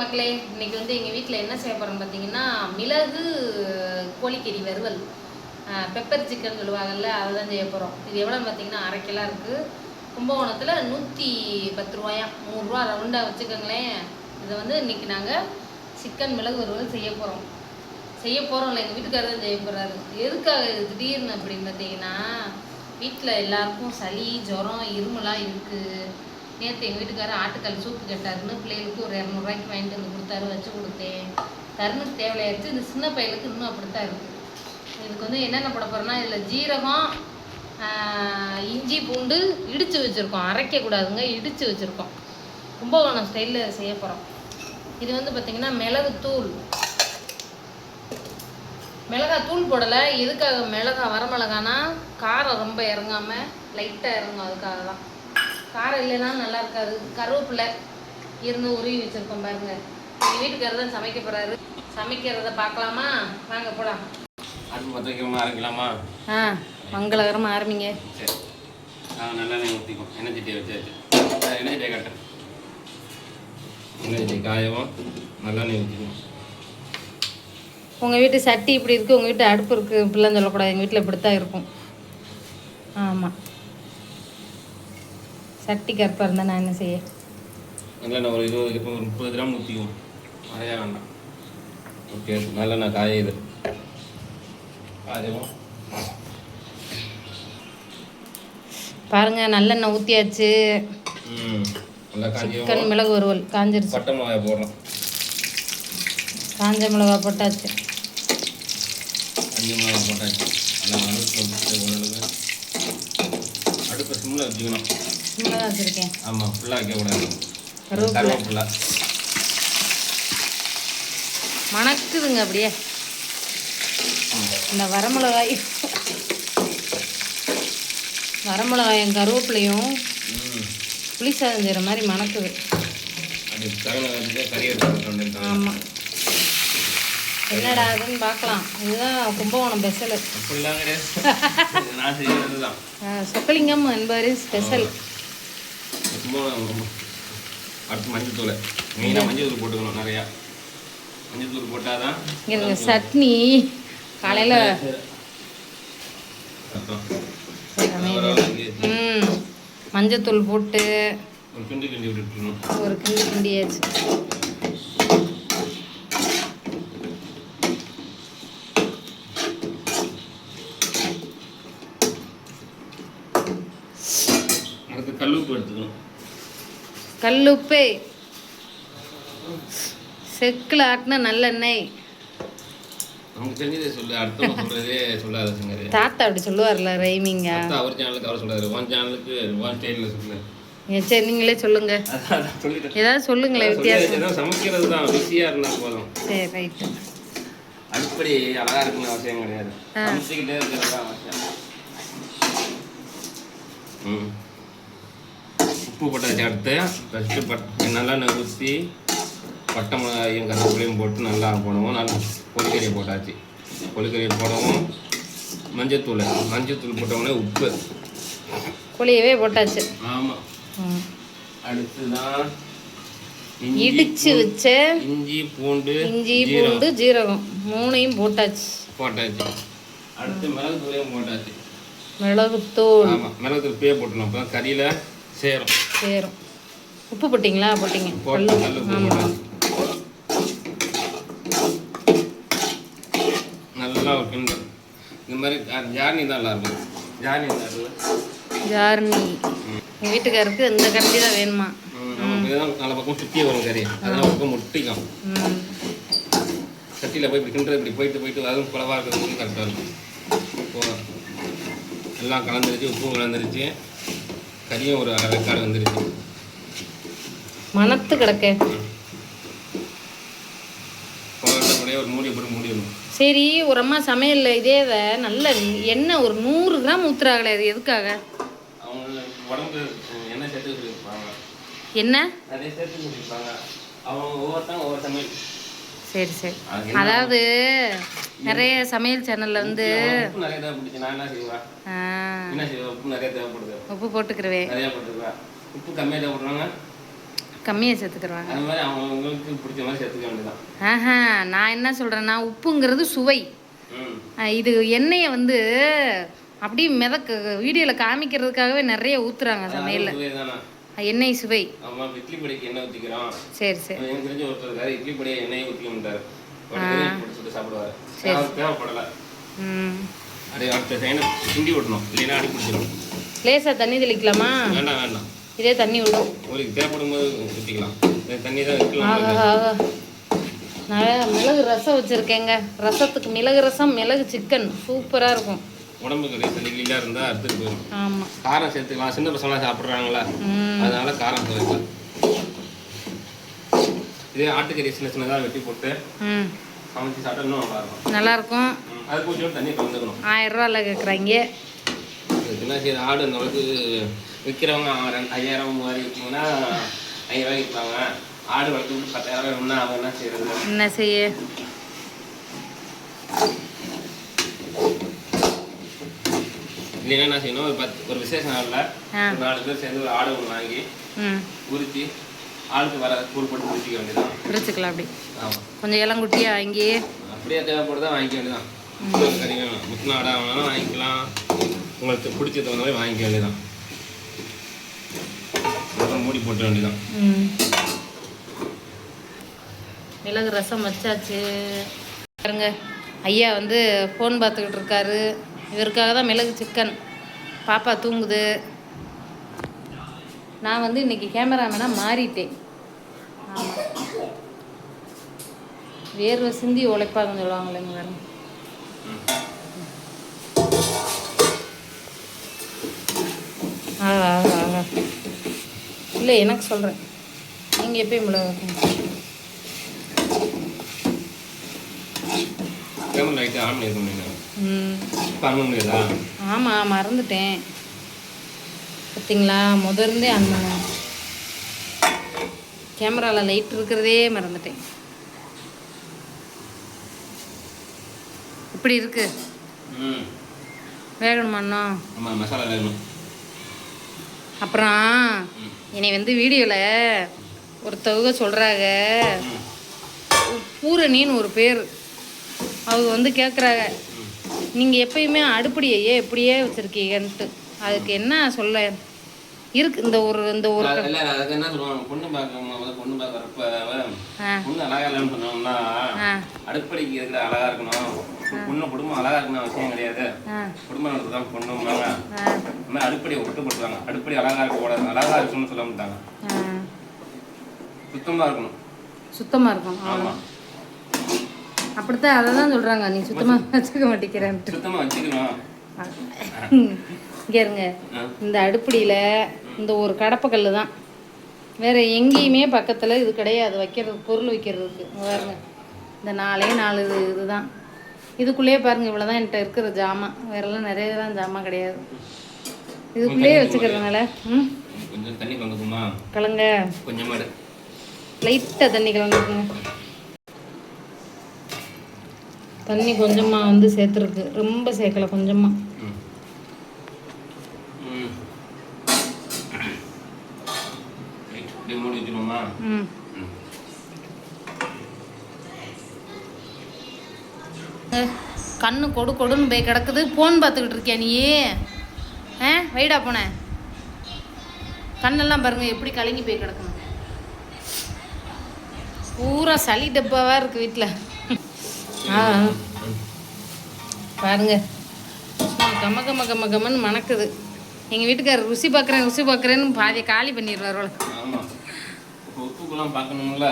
மக்களே இன்னைக்கு வந்து எங்கள் வீட்டில் என்ன செய்ய போகிறோம் பார்த்தீங்கன்னா மிளகு கோழிக்கறி வறுவல். பெப்பர் சிக்கன் சொல்லுவாங்கல்ல அதை தான் செய்ய போகிறோம் இது எவ்வளோன்னு பார்த்தீங்கன்னா அரை கிலோ இருக்குது கும்பகோணத்தில் நூற்றி பத்து ரூபாயா? நூறுரூவா ரவுண்டாக வச்சுக்கோங்களேன். இதை வந்து இன்னைக்கு நாங்கள் சிக்கன் மிளகு வறுவல் செய்ய போகிறோம் செய்ய இல்லை எங்கள் வீட்டுக்காரர் தான் செய்ய போகிறாரு எதுக்காக இது திடீர்னு அப்படின்னு பார்த்தீங்கன்னா வீட்டில் எல்லாருக்கும் சளி ஜுரம் இருமலாம் இருக்குது நேற்று எங்கள் வீட்டுக்காரர் ஆட்டுக்கால் சூப்பு கேட்டாருன்னு பிள்ளைகளுக்கு ஒரு இரநூறுவாய்க்கு வாங்கிட்டு வந்து கொடுத்தாரு வச்சு கொடுத்தேன். தருணுக்கு தேவையாயிருச்சு இந்த சின்ன பையலுக்கு இன்னும் அப்படித்தான் இருக்குது இதுக்கு வந்து என்னென்ன போட போகிறோன்னா இதில் ஜீரகம் இஞ்சி பூண்டு இடித்து வச்சுருக்கோம். அரைக்கக்கூடாதுங்க இடித்து வச்சுருக்கோம். கும்பகோணம் ஸ்டைலில் செய்ய போகிறோம் இது வந்து பார்த்திங்கன்னா மிளகுத்தூள் மிளகாய் தூள் போடலை. எதுக்காக மிளகா வரமிளகானா காரம் ரொம்ப இறங்காமல் லைட்டாக இறங்கும். அதுக்காக தான் காரம் இல்லைன்னா நல்லா இருக்காது. கருவேப்பிலை இருந்து உருவி வச்சுருக்கோம் பாருங்க. எங்கள் வீட்டுக்காரர் தான் சமைக்க போகிறாரு சமைக்கிறத பார்க்கலாமா? வாங்க போகலாம் அடுப்பு பற்ற வைக்கிறோமா ஆரம்பிக்கலாமா ஆ மங்களகரமாக ஆரம்பிங்க. சரி. நாங்கள் நல்லெண்ணெய் ஊற்றிக்குவோம் எண்ணெய் சட்டியை வச்சாச்சு அஹ் எண்ணெய் சட்டியை காட்டுறேன் எண்ணெய் சட்டி காயவும் நல்லெண்ணெய் ஊற்றிக்குவோம் உங்கள் வீட்டு சட்டி இப்படி இருக்குது உங்கள் வீட்டு அடுப்பு இருக்குது இப்படிலாம் சொல்லக்கூடாது. எங்கள் வீட்டில் இப்படி தான் இருக்கும். ஆமாம் சட்டி கருப்பாக இருந்தால் நான் என்ன செய்ய? நல்லெண்ணெய் ஒரு இருபது இப்போ ஒரு முப்பது கிராம் ஊற்றிக்குவோம் நிறையா வேண்டாம். ஓகே நல்லெண்ணெய் காயுது. காயவும் பாருங்கள் நல்லெண்ணெய் ஊற்றியாச்சு சிக்கன் மிளகு வறுவல் காஞ்சிருச்சு. பட்டை மிளகாய் போடுறோம். காஞ்ச மிளகா போட்டாச்சு. அஞ்சு மிளகாய் போட்டாச்சு. நல்லா அடுப்பு வச்சுட்டு ஓரளவு. அடுப்பை சிம்மில் வச்சுக்கணும். தான் வச்சுருக்கேன். ஆமாம் ஃபுல்லாக வைக்கக்கூடாது கருவேப்பிலை. மணக்குதுங்க அப்படியே. இந்த வரமிளகாய். வரமிளகாயும் கருவேப்பிலையும் புளி சாதம் செய்கிற மாதிரி மணக்குது. ஆமாம் என்னடா அதுன்னு பார்க்கலாம். இதுதான் கும்பகோணம் ஸ்பெஷல் சொக்கலிங்கம் என்பது ஸ்பெஷல் சும்மா அடுத்து மஞ்சள் தூள். மெயினாக மஞ்சள் தூள் போட்டுக்கணும் நிறையா. மஞ்சள் தூள் போட்டால் தான் இங்கே சட்னி. காலையில் அர்த்தம் சமையல் ம். மஞ்சத்தூள் போட்டு ஒரு கிண்டி கிண்டி விட்டுட்டுணும் ஒரு கிண்டி கிண்டியாச்சு அடுத்து கல்லுப்பு எடுத்துக்கணும். கல்லுப்பு. செக்கில் ஆட்டின நல்லெண்ணெய் நமக்கு தெரிஞ்சதே சொல்லு அடுத்தவங்க சொல்கிறதே சொல்லாத சங்கரி. தாத்தா அப்படி சொல்லுவார்ல ரைமிங்க. அவர் சேனலுக்கு அவர் சொல்கிறாரு உன் சேனலுக்கு உன் ஸ்டைலில் சொல்லு. சரி நீங்களே சொல்லுங்க. ஏதாவது சொல்லுங்களேன் வித்தியாசம். சமைக்கிறது தான் ருசியாக இருந்தால் போதும். சரி ரைட்டு. அடுப்படி அழகா இருக்குன்னு அவசியம் கிடையாது. சமைச்சுக்கிட்டே இருக்கிறது அவசியம். ம். உப்பு போட்டாச்சு அடுத்து. ஃபஸ்ட்டு பட் நல்லெண்ணெய் ஊற்றி பட்டை மிளகாயும் கருவேப்பிலையும் போட்டு நல்லா போடவும். நல்லா பொலிக்கறியை போட்டாச்சு. பொலிக்கறியை போடவும். மஞ்சத்தூள். மஞ்சத்தூள் போட்ட உடனே உப்பு. புளியவே போட்டாச்சு. ஆமாம் ம். அடுத்து தான் இடிச்சு வச்ச இஞ்சி பூண்டு இஞ்சி பூண்டு ஜீரகம். மூணையும் போட்டாச்சு. போட்டாச்சு. அடுத்து மிளகு தூளையும் போட்டாச்சு. மிளகுத்தூள். ஆமாம் மிளகுத்தூள் பே போட்டணும் அப்போ கறியில் சேரும். சேரும். உப்பு போட்டிங்களா? போட்டிங்க. போட்டு நல்ல கிண்டு இந்த மாதிரி ஜார்னி தான் நல்லா இருக்கும் ஜார்னி. ஜார்னி எங்கள் வீட்டுக்காருக்கு இந்த கரண்டி தான் வேணுமா? நல்ல பக்கம் சுற்றி வரும் கறி. அதெல்லாம் பக்கம் முட்டிக்கும். சட்டியில் போய் இப்படி கிண்டுறது இப்படி போயிட்டு போயிட்டு அதுவும் குழவா இருக்கிறது கரெக்டாக இருக்கும். இப்போ எல்லாம் கலந்துருச்சு உப்பும் கலந்துருச்சு. கறியும் ஒரு அரை வெக்காடு வந்துருச்சு. மணத்து கிடக்க. போகிறத ஒரு மூடி போட்டு மூடிடணும். சரி ஒரு அம்மா சமையலில் இதே இதை நல்ல எண்ணெய் ஒரு நூறு கிராம் ஊற்றுறாங்களே அது எதுக்காக? உடம்புக்கு என்ன சேர்த்து வச்சுருப்பாங்க. என்ன? நிறைய சேர்த்து வச்சுருப்பாங்க. அவங்க ஒவ்வொருத்தவங்க ஒவ்வொரு சமையல். சரி சரி? அதாவது நிறைய சமையல் சேனலில் வந்து உப்பு நிறைய தேவைப்படுச்சு. நான் என்ன செய்வேன்? ஆ, என்ன செய்வேன்? உப்பு நிறைய தேவைப்படுது. உப்பு போட்டுக்கிறவே நிறையா போட்டுருவேன் உப்பு கம்மியாக தேவைப்படுறாங்க கம்மியாக சேர்த்துக்கிடுவாங்க அது மாதிரி அவங்களுக்கு பிடிச்ச மாதிரி சேர்த்துக்க வேண்டியதான் ஆஹா நான் என்ன சொல்கிறேன்னா உப்புங்கிறது சுவை. இது எண்ணெயை வந்து அப்படியே மிதக்க வீடியோவில் காமிக்கிறதுக்காகவே நிறைய ஊற்றுறாங்க சமையலில். எண்ணெய் சுவை. ஆமா இட்லி பொடிக்கு எண்ணெய் ஊற்றிக்கிறோம் சரி சரி. எனக்கு தெரிஞ்ச ஒருத்தர் இருக்காரு இட்லி பொடியை எண்ணெயை ஊற்றிக்க மாட்டாரு பிடிச்சிட்டு சாப்பிடுவாரு. தேவைப்படலை. ம். அப்படியே அடுத்த சைனை கிண்டி விடணும் இல்லைன்னா அடி பிடிச்சிடும் லேசாக தண்ணி தெளிக்கலாமா? வேண்டாம் வேண்டாம். இதே தண்ணி விடும் உங்களுக்கு தேவைப்படும் போது ஊற்றிக்கலாம் தண்ணி தான் வைக்கலாம். நான் மிளகு ரசம் வச்சுருக்கேங்க. ரசத்துக்கு மிளகு ரசம் மிளகு சிக்கன் சூப்பராக இருக்கும். உடம்புக்கு இல்லையா இருந்தால் அடுத்துட்டு போயிடும் காரம் சேர்த்துக்கலாம். சின்ன பசங்களாம் சாப்பிட்றாங்களா? அதனால காரம் சேர்க்கலாம் இதே ஆட்டுக்கறி சின்ன சின்னதாக வெட்டி போட்டு சமைச்சு சாப்பிட்டா இன்னும் நல்லா இருக்கும். நல்லாயிருக்கும். ம், அது கொஞ்சம் தண்ணி கலந்துக்கணும். ஆயிரம் ரூபாயில் கேட்குறாங்க என்ன செய்யுது ஆடு அந்த அளவுக்கு விற்கிறவங்க ஐயாயிரம் மூவாயிரம் விற்கிங்கன்னா ஐயாயிரம் விற்பாங்க. ஆடு வளர்த்து பத்தாயிரம் வேணும்னா அவங்க என்ன செய்யறது? என்ன செய்ய? இல்லைன்னா என்ன செய்யணும்? ஒரு பத்து ஒரு விசேஷ நாளில். ஒரு நாலு பேர் சேர்ந்து ஒரு ஆடு ஒன்று வாங்கி உரிச்சு ஆளுக்கு வர கூழ் போட்டு உரிச்சிக்க வேண்டியதான் பிரிச்சுக்கலாம் அப்படி. ஆமாம் கொஞ்சம் இளங்குட்டியாக வாங்கி. அப்படியே தேவைப்படுதா வாங்கிக்க வேண்டியதான் முத்தின ஆடா வேணாலும் வாங்கிக்கலாம். உங்களுக்கு பிடிச்ச தகுந்த மாதிரி வாங்கிக்க வேண்டியதான் அப்புறம் மூடி போட்ட வேண்டியதான் மிளகு ரசம் வச்சாச்சு. பாருங்க. ஐயா வந்து ஃபோன் பார்த்துக்கிட்டு இருக்காரு. இவருக்காக தான் மிளகு சிக்கன் பாப்பா தூங்குது. நான் வந்து இன்னைக்கு கேமராமேனாக மாறிட்டேன். ஆமாம் வேர்வை சிந்தி உழைப்பாங்கன்னு சொல்லுவாங்களேங்க வேறு இல்லை எனக்கு சொல்கிறேன் நீங்கள் எப்பயும் மிளகு ஆமாம் மறந்துட்டேன். பார்த்தீங்களா முதர்ந்தே பண்ணேன் கேமராவில் லைட் இருக்கிறதே மறந்துட்டேன். இப்படி இருக்கு. ம். வேகணுமா இன்னும் ஆமாம் மசாலா வேணும் அப்புறம் என்னை வந்து வீடியோவில் ஒருத்தவங்க சொல்கிறாங்க பூரணின்னு ஒரு பேர். அவங்க வந்து கேட்குறாங்க நீங்கள் எப்பயுமே அடுப்படியையே எப்படியே வச்சுருக்கீங்கன்ட்டு. அதுக்கு என்ன சொல்ல? இருக்கு இந்த ஒரு இந்த ஒரு இல்ல அதுக்கு என்ன சொல்லுவாங்க? பொண்ணு பார்க்க பொண்ணு பார்க்கறப்ப பொண்ணு அழகா இல்லைன்னு சொன்னோம்னா அடுப்படிக்கு இருக்கிற அழகா இருக்கணும். பொண்ணு குடும்பம் அழகா இருக்கணும் அவசியம் கிடையாது. குடும்பம் நடத்து தான் பொண்ணும்பாங்க இந்த மாதிரி அடுப்படியை விட்டு போட்டுருவாங்க அடுப்படி அழகா இருக்க கூடாது. அழகா இருக்கணும்னு சொல்ல மாட்டாங்க. சுத்தமா இருக்கணும். சுத்தமாக இருக்கும் ஆமா. அப்படித்தான் அதை தான் சொல்கிறாங்க நீ சுத்தமாக வச்சுக்க மாட்டேங்கிறேன்ட்டு சுத்தமா வச்சுக்கணும். இங்கே இருங்க. இந்த அடுப்படியில் இந்த ஒரு கடப்பக்கல் தான். வேறு எங்கேயுமே பக்கத்தில் இது கிடையாது. வைக்கிறது பொருள் வைக்கிறதுக்கு. பாருங்க. இந்த நாலே நாலு இது இதுதான். இதுக்குள்ளேயே பாருங்க இவ்வளோ தான் என்கிட்ட இருக்கிற ஜாமான் வேறெல்லாம் நிறைய தான் ஜாமான் கிடையாது. இதுக்குள்ளேயே வச்சுக்கிறதுனால ம்? கொஞ்சம் தண்ணி கலங்க. கொஞ்சமா எடு. லைட்டாக தண்ணி கலந்துக்குங்க. தண்ணி கொஞ்சமாக வந்து சேர்த்துருக்கு. ரொம்ப சேர்க்கல கொஞ்சமாக ம். கண்ணு கொடு கொடுன்னு போய் கிடக்குது. ஃபோன் பார்த்துக்கிட்டு இருக்கியா நீ ஆ வைடா போனேன் கண்ணெல்லாம் பாருங்க எப்படி கலங்கி போய் கிடக்கணும் பூரா சளி டப்பாவா இருக்கு வீட்டில் பாருங்க. கம கம கம கமன்னு மணக்குது. எங்கள் வீட்டுக்காரர் ருசி பார்க்குறேன் ருசி பார்க்குறேன்னு பாதியை காலி பண்ணிடுவார் இப்போ உப்புக்கெல்லாம் பார்க்கணும்ல.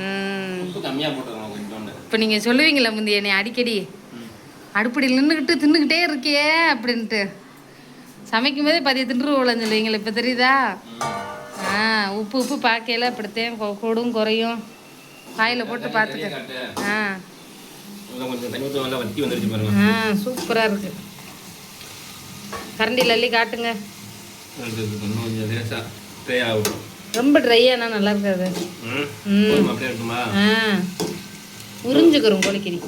ம். உப்பு கம்மியாக போட்டுருக்கணும் கொஞ்சோண்டு. இப்போ நீங்கள் சொல்லுவீங்களா முந்தி என்னை அடிக்கடி. அடுப்படியில் நின்றுக்கிட்டு தின்னுக்கிட்டே இருக்கியே அப்படின்ட்டு. சமைக்கும் போதே பதிய தின்றுவோம்லன்னு சொல்லுவீங்களா இப்போ தெரியுதா? ஆ உப்பு உப்பு பார்க்கையில அப்படித்தான் கூடும் குறையும். வாயில் போட்டு பார்த்துட்டு காட்டு ஆ. ஆ சூப்பராக இருக்கு. கரண்டியில் அள்ளி காட்டுங்க. ரொம்ப ட்ரையானா நல்லா இருக்காது. ஆ. உறிஞ்சுக்கிறோம் கோழிக்கறி.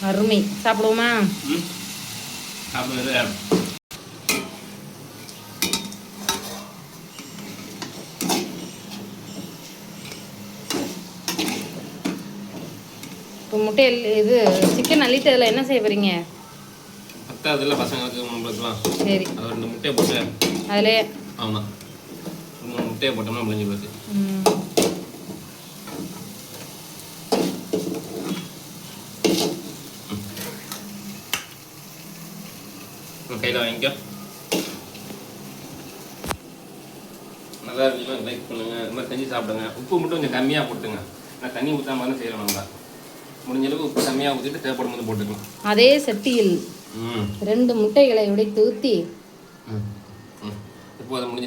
அருமை. சாப்பிடுவோமா? ம். இப்போ முட்டை இது சிக்கன் அள்ளிட்டதில் என்ன செய்ய போறீங்க? பத்தாவதுல பசங்களுக்கு நம்மளுக்குலாம் சரி. அது ரெண்டு முட்டையை போட்டு. அதிலே? ஆமாம் முட்டையை போட்டோம்னா முடிஞ்சு ம், கையில் வாங்கிக்கோ. நல்லா இருந்துச்சுன்னா லைக் பண்ணுங்க. இந்த மாதிரி செஞ்சு சாப்பிடுங்க. உப்பு மட்டும் கொஞ்சம் கம்மியாக போட்டுங்க. நான் தண்ணி ஊற்றாம தானே செய்கிறோம் நம்ம. முடிஞ்ச அளவுக்கு உப்பு கம்மியாக ஊற்றிட்டு தேவைப்படும் போது போட்டுக்கலாம். அதே சட்டியில் ரெண்டு முட்டைகளை உடைத்து ஊற்றி இப்போ அதை முடிஞ்சு